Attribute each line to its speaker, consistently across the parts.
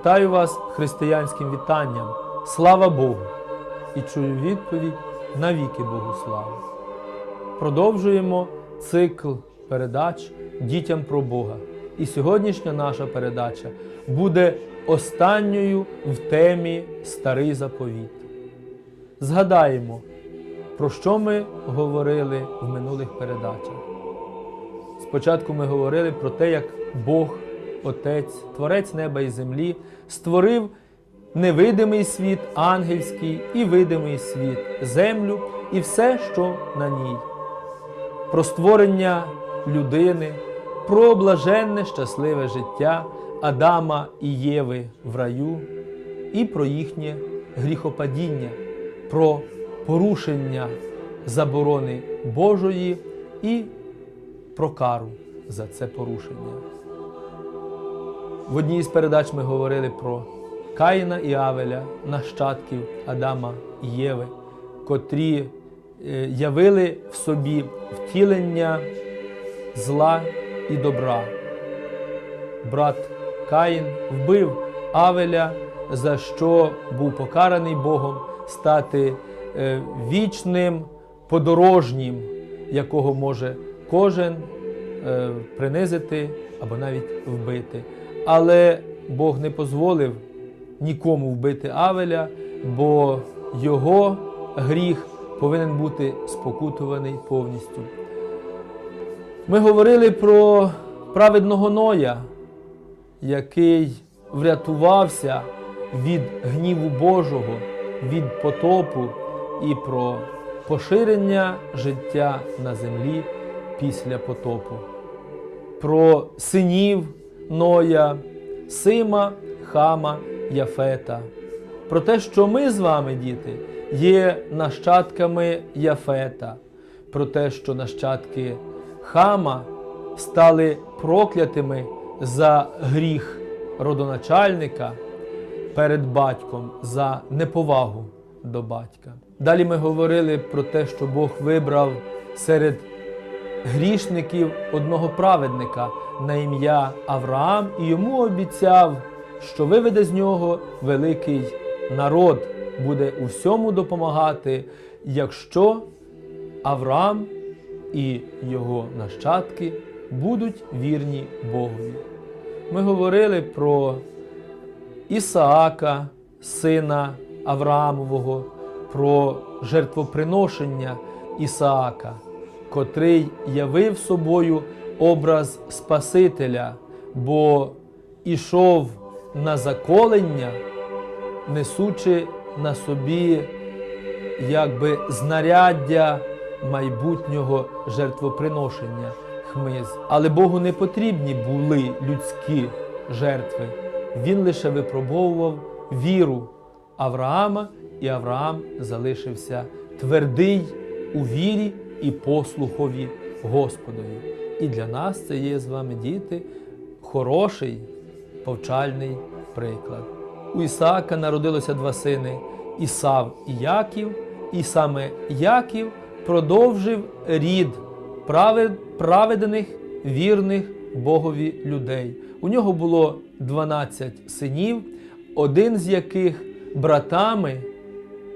Speaker 1: Вітаю вас християнським вітанням. Слава Богу! І чую відповідь навіки Богу слава. Продовжуємо цикл передач дітям про Бога. І сьогоднішня наша передача буде останньою в темі Старий заповіт. Згадаємо, про що ми говорили в минулих передачах. Спочатку ми говорили про те, як Бог, Отець, Творець неба і землі, створив невидимий світ, ангельський і видимий світ, землю і все, що на ній, про створення людини, про блаженне щасливе життя Адама і Єви в раю, і про їхнє гріхопадіння, про порушення заборони Божої і про кару за це порушення. В одній з передач ми говорили про Каїна і Авеля, нащадків Адама і Єви, котрі е, явили в собі втілення зла і добра. Брат Каїн вбив Авеля, за що був покараний Богом стати е, вічним подорожнім, якого може кожен е, принизити або навіть вбити. Але Бог не дозволив нікому вбити Авеля, бо його гріх повинен бути спокутуваний повністю. Ми говорили про праведного Ноя, який врятувався від гніву Божого, від потопу і про поширення життя на землі після потопу, про синів Ноя, Сима, Хама, Яфета, про те, що ми з вами, діти, є нащадками Яфета, про те, що нащадки Хама стали проклятими за гріх родоначальника перед батьком, за неповагу до батька. Далі ми говорили про те, що Бог вибрав серед грішників одного праведника на ім'я Авраам і йому обіцяв, що виведе з нього великий народ, буде у всьому допомагати, якщо Авраам і його нащадки будуть вірні Богові. Ми говорили про Ісаака, сина Авраамового, про жертвоприношення Ісаака, котрий явив собою образ Спасителя, бо ішов на заколення, несучи на собі якби знаряддя майбутнього жертвоприношення хмиз. Але Богу не потрібні були людські жертви. Він лише випробовував віру Авраама, і Авраам залишився твердий у вірі і послухові Господові. І для нас це є з вами, діти, хороший повчальний приклад. У Ісаака народилося два сини Ісав і Яків, і саме Яків продовжив рід праведних, вірних Богові людей. У нього було 12 синів, один з яких братами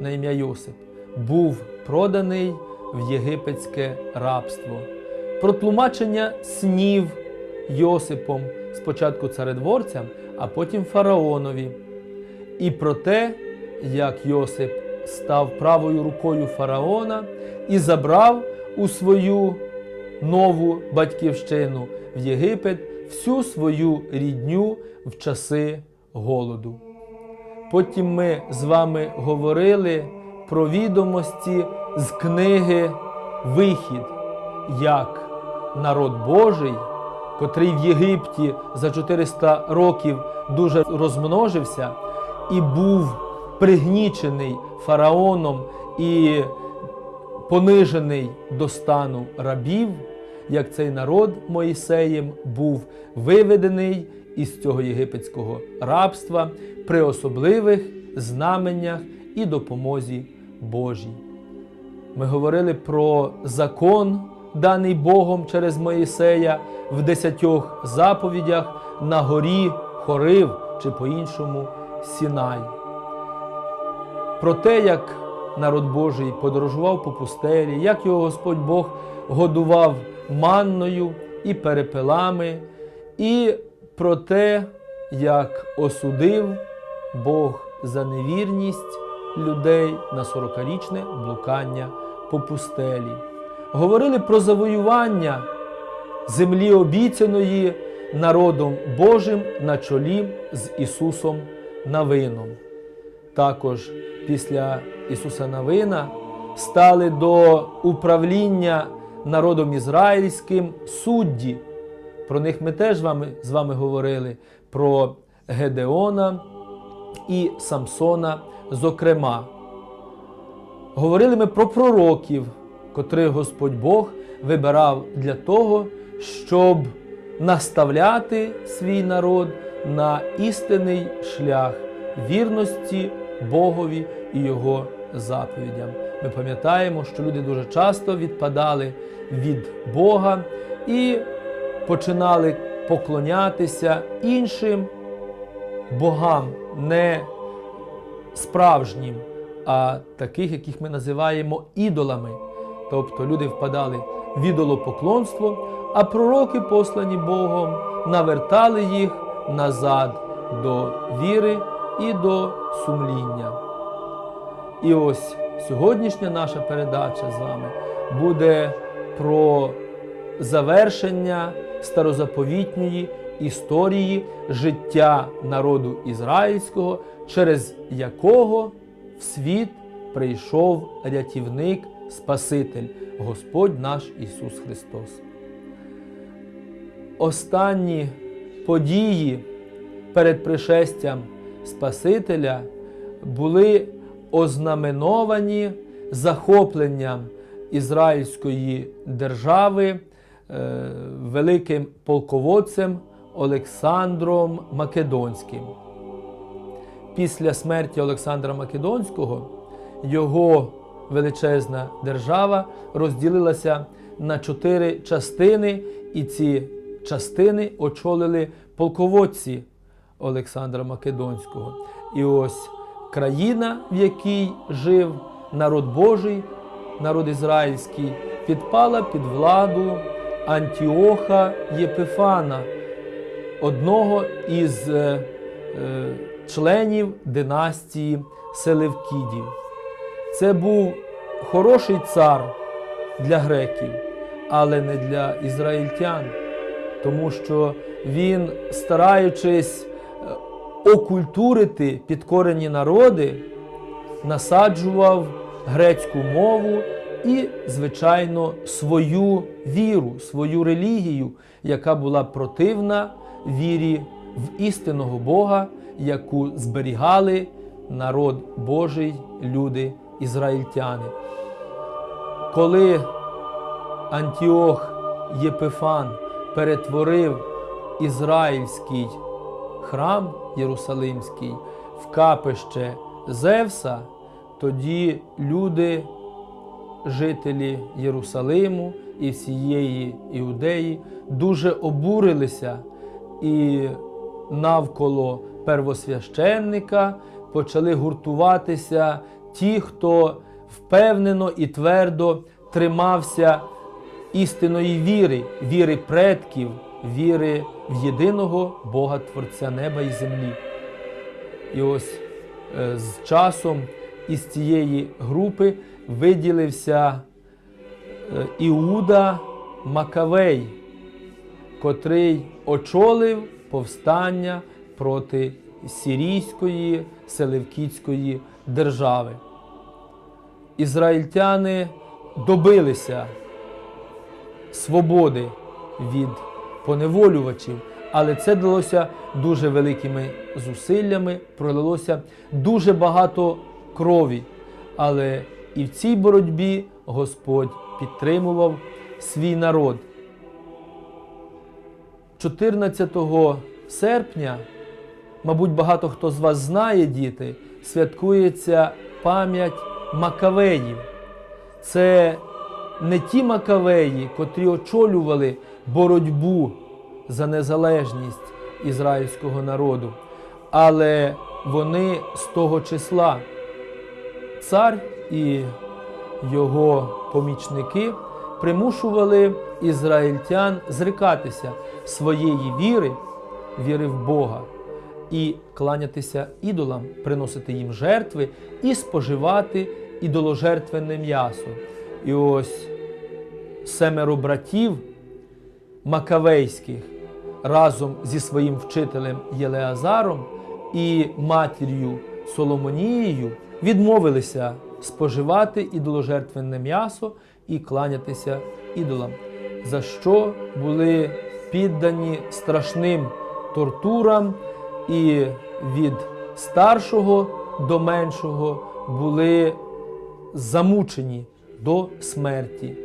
Speaker 1: на ім'я Йосип був проданий в єгипетське рабство. Про тлумачення снів Йосипом спочатку царедворцям, а потім фараонові. І про те, як Йосип став правою рукою фараона і забрав у свою нову батьківщину в Єгипет всю свою рідню в часи голоду. Потім ми з вами говорили про відомості з книги Вихід, як народ Божий, котрий в Єгипті за 400 років дуже розмножився і був пригнічений фараоном і понижений до стану рабів, як цей народ Моїсеєм був виведений із цього єгипетського рабства при особливих знаменнях і допомозі Божій. Ми говорили про закон, даний Богом через Моїсея в десятьох заповідях, на горі Хорив чи по-іншому Сінай. Про те, як народ Божий подорожував по пустелі, як його Господь Бог годував манною і перепелами, і про те, як осудив Бог за невірність людей на сорокарічне блукання по пустелі. Говорили про завоювання землі обіцяної народом Божим на чолі з Ісусом Навином. Також після Ісуса Навина стали до управління народом ізраїльським судді. Про них ми теж вами, з вами говорили, про Гедеона і Самсона, зокрема. Говорили ми про пророків, котрих Господь Бог вибирав для того, щоб наставляти свій народ на істинний шлях вірності Богові і Його заповідям. Ми пам'ятаємо, що люди дуже часто відпадали від Бога і починали поклонятися іншим богам, не справжнім, а таких, яких ми називаємо ідолами. Тобто люди впадали в ідолопоклонство, а пророки, послані Богом, навертали їх назад до віри і до сумління. І ось сьогоднішня наша передача з вами буде про завершення старозаповітньої історії життя народу ізраїльського, через якого в світ прийшов рятівник, Спаситель, Господь наш Ісус Христос. Останні події перед пришестям Спасителя були ознаменовані захопленням ізраїльської держави е, великим полководцем Олександром Македонським. Після смерті Олександра Македонського його величезна держава розділилася на чотири частини, і ці частини очолили полководці Олександра Македонського. І ось країна, в якій жив народ Божий, народ ізраїльський, підпала під владу Антіоха Єпифана, одного із е, е, членів династії Селевкідів. Це був хороший цар для греків, але не для ізраїльтян, тому що він, стараючись е, окультурити підкорені народи, насаджував грецьку мову і, звичайно, свою віру, свою релігію, яка була противна вірі в істинного Бога, яку зберігали народ Божий, люди ізраїльтяни. Коли Антіох Єпифан перетворив ізраїльський храм Єрусалимський в капище Зевса, тоді люди, жителі Єрусалиму і всієї Іудеї, дуже обурилися і навколо первосвященника почали гуртуватися ті, хто впевнено і твердо тримався істинної віри, віри предків, віри в єдиного Бога Творця неба і землі. І ось е, з часом із цієї групи виділився е, Іуда Макавей, котрий очолив повстання проти сирійської селевкітської держави. Ізраїльтяни добилися свободи від поневолювачів, але це далося дуже великими зусиллями, пролилося дуже багато крові. Але і в цій боротьбі Господь підтримував свій народ. 14 серпня, мабуть, багато хто з вас знає, діти, святкується пам'ять Макавеїв. Це не ті Макавеї, котрі очолювали боротьбу за незалежність ізраїльського народу, але вони з того числа. Цар і його помічники примушували ізраїльтян зрикатися своєї віри, віри в Бога, і кланятися ідолам, приносити їм жертви і споживати ідоложертвенне м'ясо. І ось семеро братів Макавейських разом зі своїм вчителем Єлеазаром і матір'ю Соломонією відмовилися споживати ідоложертвенне м'ясо і кланятися ідолам, за що були піддані страшним тортурам, і від старшого до меншого були замучені до смерті.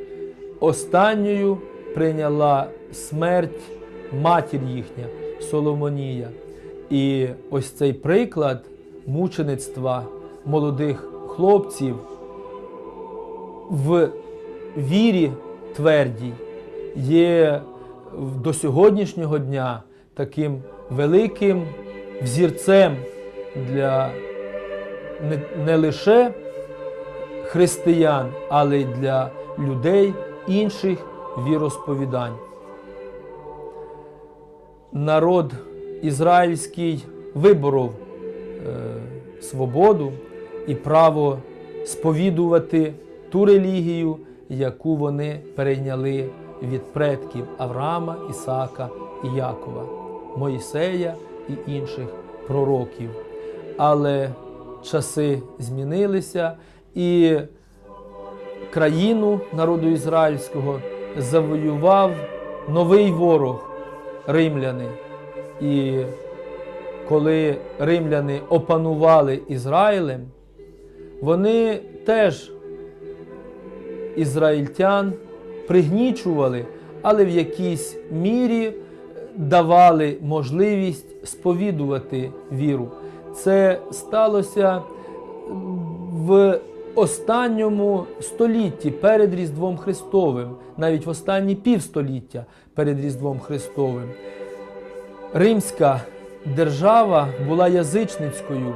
Speaker 1: Останньою прийняла смерть матір їхня Соломонія. І ось цей приклад мучеництва молодих хлопців в вірі твердій є до сьогоднішнього дня таким великим взірцем для не, лише християн, але й для людей інших віросповідань. Народ ізраїльський виборов е, свободу і право сповідувати ту релігію, яку вони перейняли від предків Авраама, Ісаака і Якова, Моїсея і інших пророків. Але часи змінилися, і країну народу ізраїльського завоював новий ворог римляни. І коли римляни опанували Ізраїлем, вони теж ізраїльтян пригнічували, але в якійсь мірі давали можливість сповідувати віру. Це сталося в останньому столітті перед Різдвом Христовим, навіть в останні півстоліття перед Різдвом Христовим. Римська держава була язичницькою,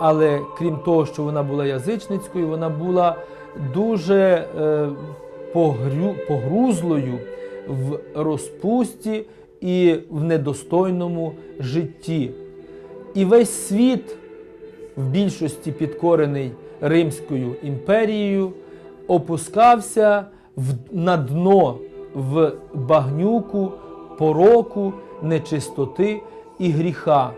Speaker 1: але крім того, що вона була язичницькою, вона була дуже е, погрузлою в розпусті і в недостойному житті. І весь світ, в більшості підкорений Римською імперією, опускався на дно в багнюку, пороку, нечистоти і гріха.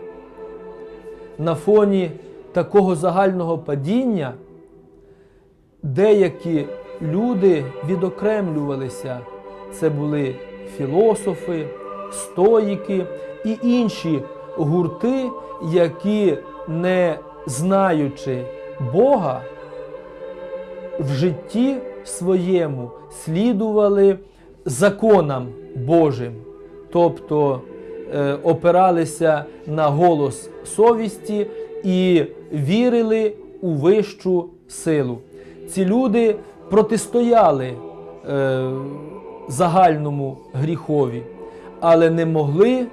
Speaker 1: На фоні такого загального падіння деякі люди відокремлювалися. Це були філософи, стоїки і інші гурти, які, не знаючи Бога, в житті своєму слідували законам Божим, тобто е, опиралися на голос совісті і вірили у вищу силу. Ці люди протистояли е, загальному гріхові, але не могли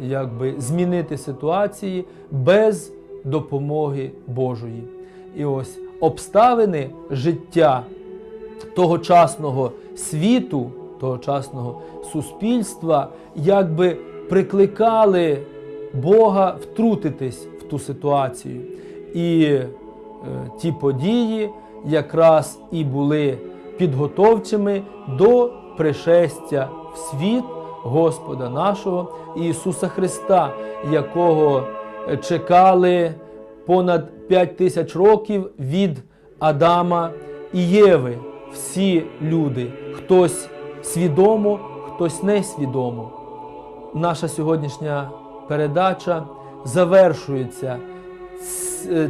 Speaker 1: якби, змінити ситуації без допомоги Божої. І ось обставини життя тогочасного світу, тогочасного суспільства, якби прикликали Бога втрутитись в ту ситуацію. І ті події якраз і були підготовчими до пришестя в світ Господа нашого Ісуса Христа, якого е, чекали понад 5 тисяч років від Адама і Єви. Всі люди, хтось свідомо, хтось несвідомо. Наша сьогоднішня передача завершується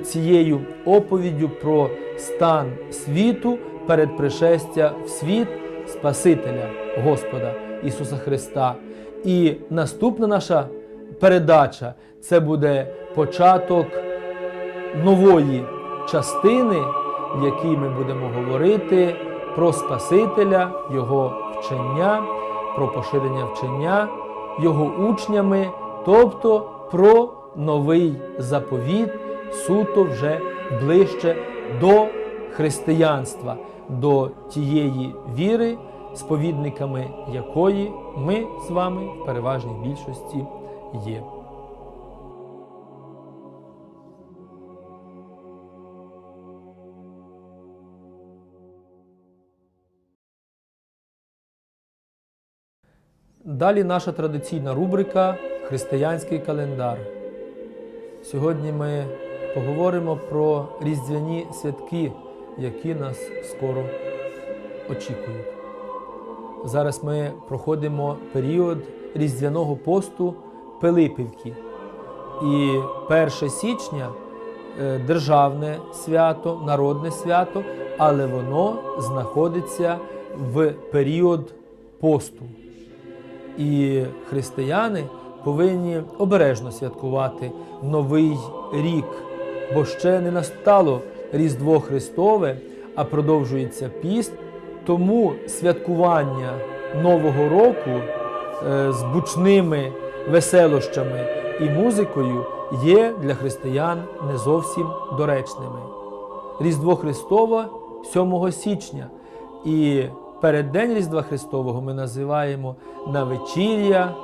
Speaker 1: цією оповіддю про стан світу перед пришестя в світ Спасителя Господа Ісуса Христа. І наступна наша передача це буде початок нової частини, в якій ми будемо говорити про Спасителя, Його вчення, про поширення вчення Його учнями, тобто про новий заповіт, суто вже ближче до християнства, до тієї віри, сповідниками якої ми з вами в переважній більшості є. Далі наша традиційна рубрика Християнський календар. Сьогодні ми поговоримо про різдвяні святки, які нас скоро очікують. Зараз ми проходимо період різдвяного посту Пилипівки. І 1 січня е, державне свято, народне свято, але воно знаходиться в період посту. І християни повинні обережно святкувати Новий рік, бо ще не настало Різдво Христове, а продовжується піст. Тому святкування Нового року е, з бучними веселощами і музикою є для християн не зовсім доречними. Різдво Христове 7 січня. І переддень Різдва Христового ми називаємо навечір'я,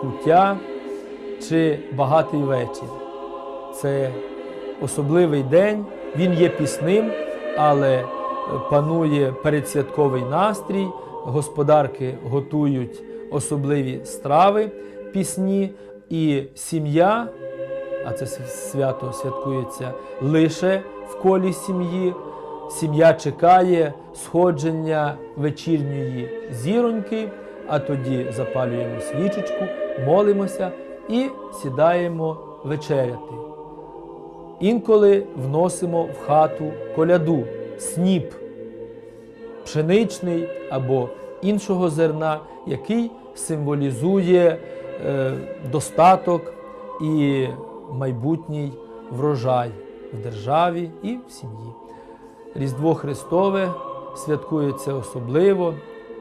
Speaker 1: куття чи багатий вечір. Це особливий день, він є пісним, але панує передсвятковий настрій, господарки готують особливі страви, пісні, і сім'я, а це свято святкується лише в колі сім'ї. Сім'я чекає сходження вечірньої зіроньки, а тоді запалюємо свічечку, молимося і сідаємо вечеряти. Інколи вносимо в хату коляду, сніп, пшеничний або іншого зерна, який символізує е, достаток і майбутній врожай в державі і в сім'ї. Різдво Христове святкується особливо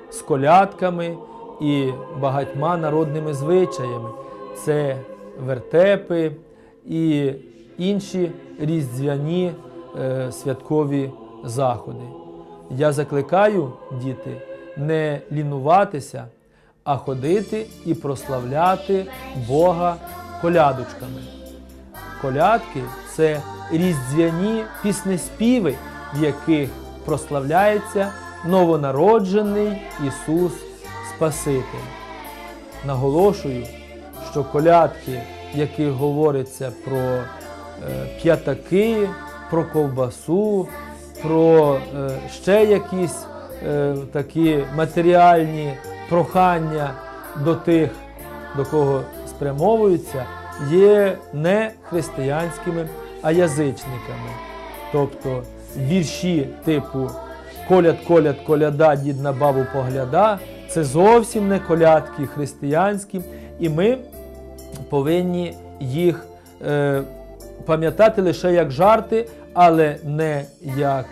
Speaker 1: з колядками і багатьма народними звичаями. Це вертепи і інші різдвяні е, святкові заходи. Я закликаю діти не лінуватися, а ходити і прославляти Бога колядочками. Колядки це різдвяні піснеспіви, в яких прославляється новонароджений Ісус Спаситель. Наголошую, що колядки, в яких говориться про е, п'ятаки, про ковбасу, про е, ще якісь е, такі матеріальні прохання до тих, до кого спрямовуються, є не християнськими, а язичниками. Тобто вірші типу коляд, коляд, коляда, дід на бабу погляда це зовсім не колядки християнські, і ми повинні їх е, пам'ятати лише як жарти, але не як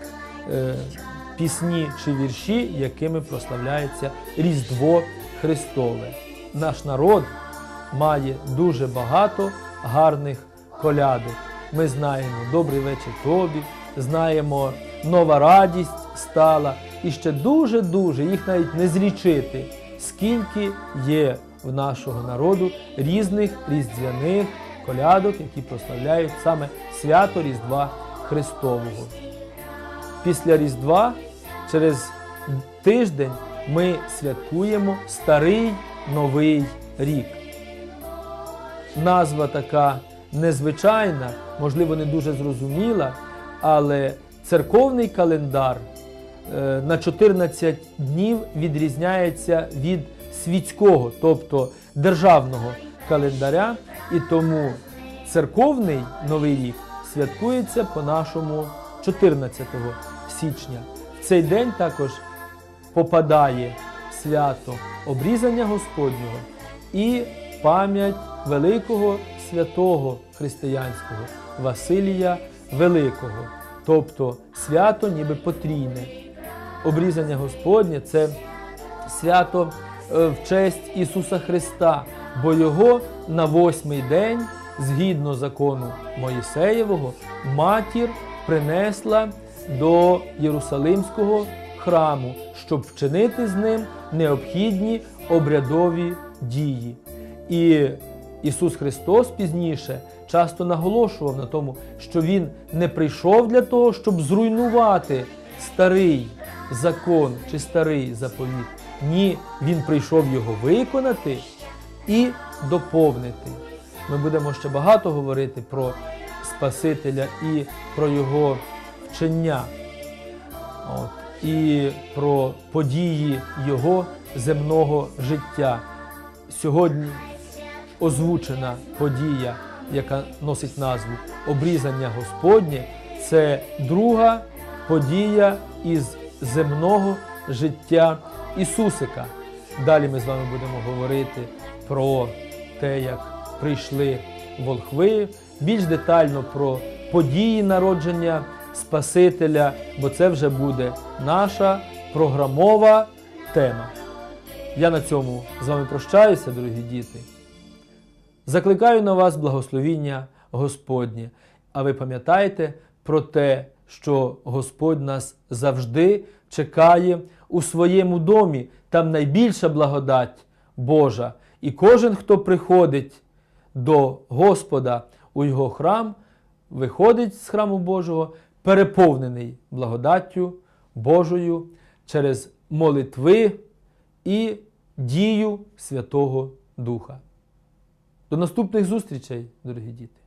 Speaker 1: е, пісні чи вірші, якими прославляється Різдво Христове. Наш народ має дуже багато гарних колядок. Ми знаємо добрий вечір тобі, знаємо нова радість стала. І ще дуже-дуже їх навіть не злічити, скільки є в нашого народу різних різдвяних колядок, які прославляють саме свято Різдва Христового. Після Різдва через тиждень ми святкуємо Старий Новий рік. Назва така незвичайна, можливо, не дуже зрозуміла, але церковний календар е, на 14 днів відрізняється від світського, тобто державного календаря, і тому церковний новий рік святкується по нашому 14 січня. В цей день також попадає свято обрізання Господнього і пам'ять великого святого християнського Василія Великого, тобто свято ніби потрійне. Обрізання Господнє це свято в честь Ісуса Христа, бо Його на восьмий день, згідно закону Моїсеєвого, матір принесла до Єрусалимського храму, щоб вчинити з ним необхідні обрядові дії. І Ісус Христос пізніше часто наголошував на тому, що Він не прийшов для того, щоб зруйнувати старий закон чи старий заповіт. Ні, Він прийшов його виконати і доповнити. Ми будемо ще багато говорити про Спасителя і про Його вчення. От, і про події Його земного життя. Сьогодні озвучена подія, яка носить назву Обрізання Господнє, це друга подія із земного життя Ісусика. Далі ми з вами будемо говорити про те, як прийшли волхви, більш детально про події народження Спасителя, бо це вже буде наша програмова тема. Я на цьому з вами прощаюся, дорогі діти. Закликаю на вас благословіння Господнє. А ви пам'ятайте про те, що Господь нас завжди чекає у своєму домі. Там найбільша благодать Божа. І кожен, хто приходить до Господа у його храм, виходить з храму Божого, переповнений благодаттю Божою через молитви і дію Святого Духа. До наступних зустрічей, дорогі діти!